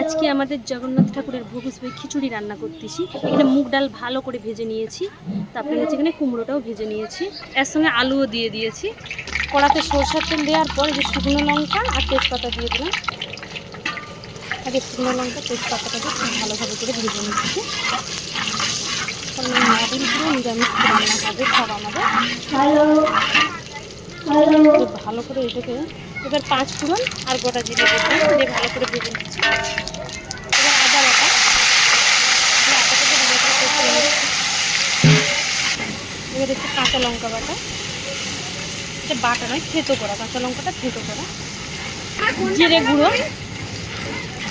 আজকে আমাদের জগন্নাথ ঠাকুরের ভোগ হিসেবে খিচুড়ি রান্না করতেছি। এখানে মুগ ডাল ভালো করে ভেজে নিয়েছি। তারপরে হচ্ছে এখানে কুমড়োটাও ভেজে নিয়েছি। এর সঙ্গে আলুও দিয়ে দিয়েছি। কড়াতে সরষের তেল দেওয়ার পর যে শুকনো লঙ্কা আর তেজপাতা দিয়ে দিলাম। আগে শুকনো লঙ্কা তেজপাতাটাকে খুব ভালোভাবে করে ভেজে নিচ্ছি। নিরামিষ রান্না হবে সব আমাদের ভালো করে এটাকে, এবার পাঁচ ফোড়ন আর গোটা জিরে দিয়ে ভালো করে ভেজে নিচ্ছি। এবার আদা এবার কাঁচা লঙ্কা বাটা। এটা বাটা নয়, থেতো করা, কাঁচা লঙ্কাটা থেতো করা। জিরে গুঁড়ো,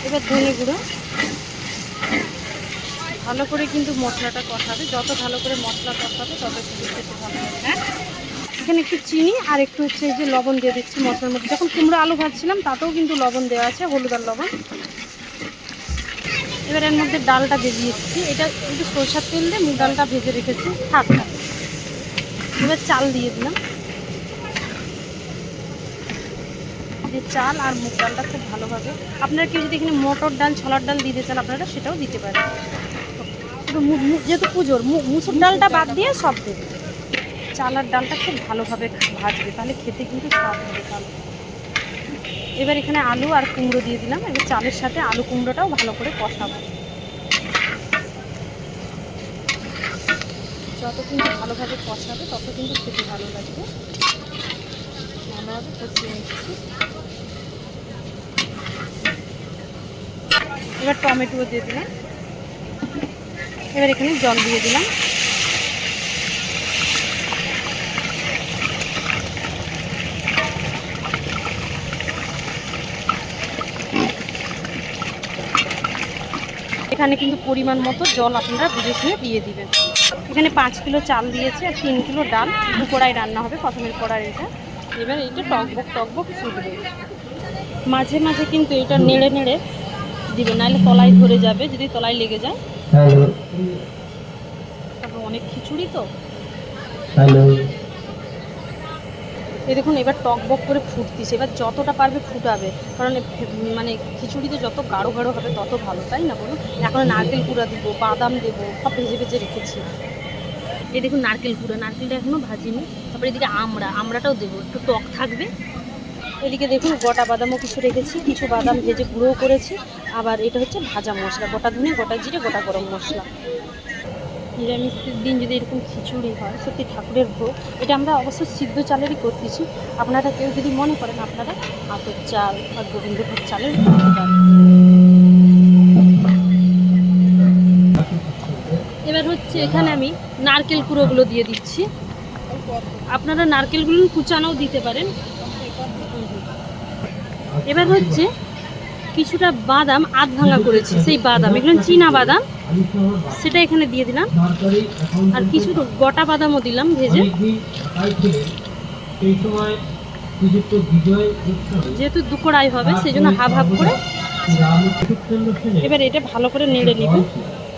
এবার ধনে গুঁড়ো। ভালো করে কিন্তু মশলাটা কষাবে, যত ভালো করে মশলা কষাবে, তত কিন্তু খেতে ভালো হবে হ্যাঁ? এখানে একটু চিনি আর একটু হচ্ছে যে লবণ দিয়ে দিচ্ছি মশলার মধ্যে। যখন কুমড়ো আলু ভাজছিলাম, তাতেও কিন্তু লবণ দেওয়া আছে, হলুদ আর লবণ। এবার এর মধ্যে ডালটা ভেজে দিচ্ছি এটা একটু সরষার তেল দিয়ে মুগ ডালটা ভেজে রেখেছি। থাক এবার চাল দিয়ে দিলাম। যে চাল আর মুগ ডালটা খুব ভালোভাবে। আপনারা কেউ যদি এখানে মটর ডাল, ছোলার ডাল দিতে চান, আপনারা সেটাও দিতে পারেন। যেহেতু পুজোর মুসুর ডালটা বাদ দিয়ে সব দেবে চাল আর ডালটা খুব ভালোভাবে ভাজবে, তাহলে খেতে কিন্তু স্বাদ হবে ভালো এবার এখানে আলু আর কুমড়ো দিয়ে দিলাম, এবার চালের সাথে আলু কুমড়োটাও ভালো করে কষাবো। যত কিন্তু ভালোভাবে কষাবে, তত কিন্তু খেতে ভালো লাগবে। এবার টমেটো দিয়ে দিলাম। এবার এখানে জল দিয়ে দিলাম। এখানে কিন্তু পরিমাণ মতো জল আপনারা বুঝে শুনে দিয়ে দিবেন। এখানে পাঁচ কিলো চাল দিয়েছে আর তিন কিলো ডাল। দু কড়াই রান্না হবে প্রথমের কড়াই এটা। এবার এইটা টকবক টকবক ফুটবে। মাঝে মাঝে কিন্তু এটা নেড়ে নেড়ে দিবে নাহলে তলায় ধরে যাবে যদি তলায় লেগে যায়। অনেক খিচুড়ি তো। হ্যালো। এই দেখুন, এবার টক বক করে ফুটতিছে। এবার যতটা পারবে ফুটাবে। কারণ মানে খিচুড়িতে যত গাঢ় গাঢ় হবে, তত ভালো, তাই না বলুন? এখন নারকেল কুড়া দেবো, বাদাম দেবো, সব ভেজে ভেজে রেখেছি। এই দেখুন নারকেল কুড়া, নারকেলটা এখনও ভাজিনি। তারপরে এদিকে আমড়া, আমড়াটাও দেবো, একটু টক থাকবে। এদিকে দেখুন, গোটা বাদামও কিছু রেখেছি, কিছু বাদাম ভেজে গুঁড়ো করেছি। আবার এটা হচ্ছে ভাজা মশলা, গোটা ধনে, গোটা জিরে, গোটা গরম মশলা। নিরামিষের দিন যদি এরকম খিচুড়ি হয়, সত্যি ঠাকুরের ভোগ, এটা আমরা অবশ্য সিদ্ধ চালেরই করতেছি। আপনারা কেউ যদি মনে করেন আপনারা আতর চাল বা গোবিন্দভোগ চালের এবার হচ্ছে এখানে আমি নারকেল কুড়োগুলো দিয়ে দিচ্ছি। আপনারা নারকেলগুলো কুচানোও দিতে পারেন। এবার হচ্ছে কিছুটা বাদাম আধ ভাঙা করেছি, সেই বাদাম। এখানে চীনা বাদাম, সেটা এখানে দিয়ে দিলাম। আর কিছু গোটা বাদামও দিলাম ভেজে। যেহেতু দু কড়াই হবে সেই জন্য হাফ হাফ করে। এবার এটা ভালো করে নেড়ে নিব।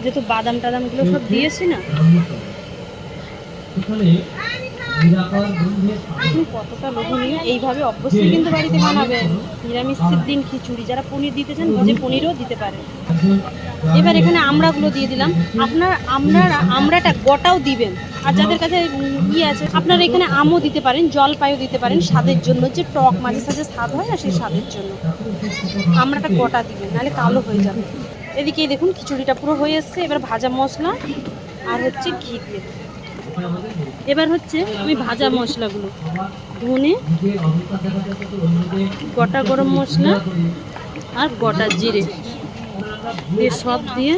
যেহেতু বাদাম টাদামগুলো সব দিয়েছি না। কতটা লোভনীয়? এইভাবে অবশ্যই কিন্তু বাড়িতে বানাবেন। নিরামিষের দিন খিচুড়ি। যারা পনির দিতে চান, ভেজে পনিরও দিতে পারেন। এবার এখানে আমড়াগুলো দিয়ে দিলাম। আপনার, আপনারা আমড়াটা গোটাও দিবেন। আর যাদের কাছে ইয়ে আছে, আপনারা এখানে আমও দিতে পারেন, জলপাইও দিতে পারেন। স্বাদের জন্য যে টক মাঝে সাঝে স্বাদ হয় না সেই স্বাদের জন্য। আমড়াটা গোটা দিবেন, নাহলে কালো হয়ে যাবে। এদিকে দেখুন, খিচুড়িটা পুরো হয়ে এসছে। এবার ভাজা মশলা আর হচ্ছে ঘি দিয়ে। এবার হচ্ছে আমি ভাজা মশলাগুলো। ধনে গোটা গরম মশলা আর গোটা জিরে দিয়ে সব দিয়ে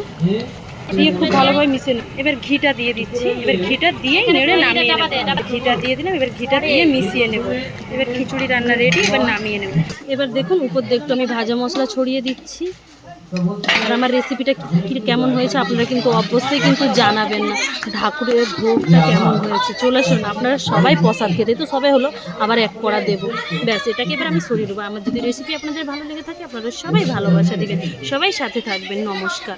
দিয়ে খুব ভালোভাবে মিশিয়ে নেব। এবার ঘিটা দিয়ে দিচ্ছি। এবার ঘিটা দিয়ে নেড়ে নামিয়ে নেব। ঘিটা দিয়ে দিলাম এবার ঘিটা দিয়ে মিশিয়ে নেব। এবার খিচুড়ি রান্না রেডি এবার নামিয়ে নেব। এবার দেখুন উপর দিয়ে একটু আমি ভাজা মশলা ছড়িয়ে দিচ্ছি। আর আমার রেসিপিটা কেমন হয়েছে আপনারা কিন্তু অবশ্যই কিন্তু জানাবেন না। ঢাকুরের ভোগটা কেমন হয়েছে? চলে আসুন, আপনারা সবাই প্রসাদ খেতে। তো সবাই হলো, আবার এক কড়া দেবো। ব্যাস, এটাকে এবার আমি সরিয়ে দেবো আমার যদি রেসিপি আপনাদের ভালো লেগে থাকে আপনারা সবাই ভালোবাসা দেবেন। সবাই সাথে থাকবেন। নমস্কার।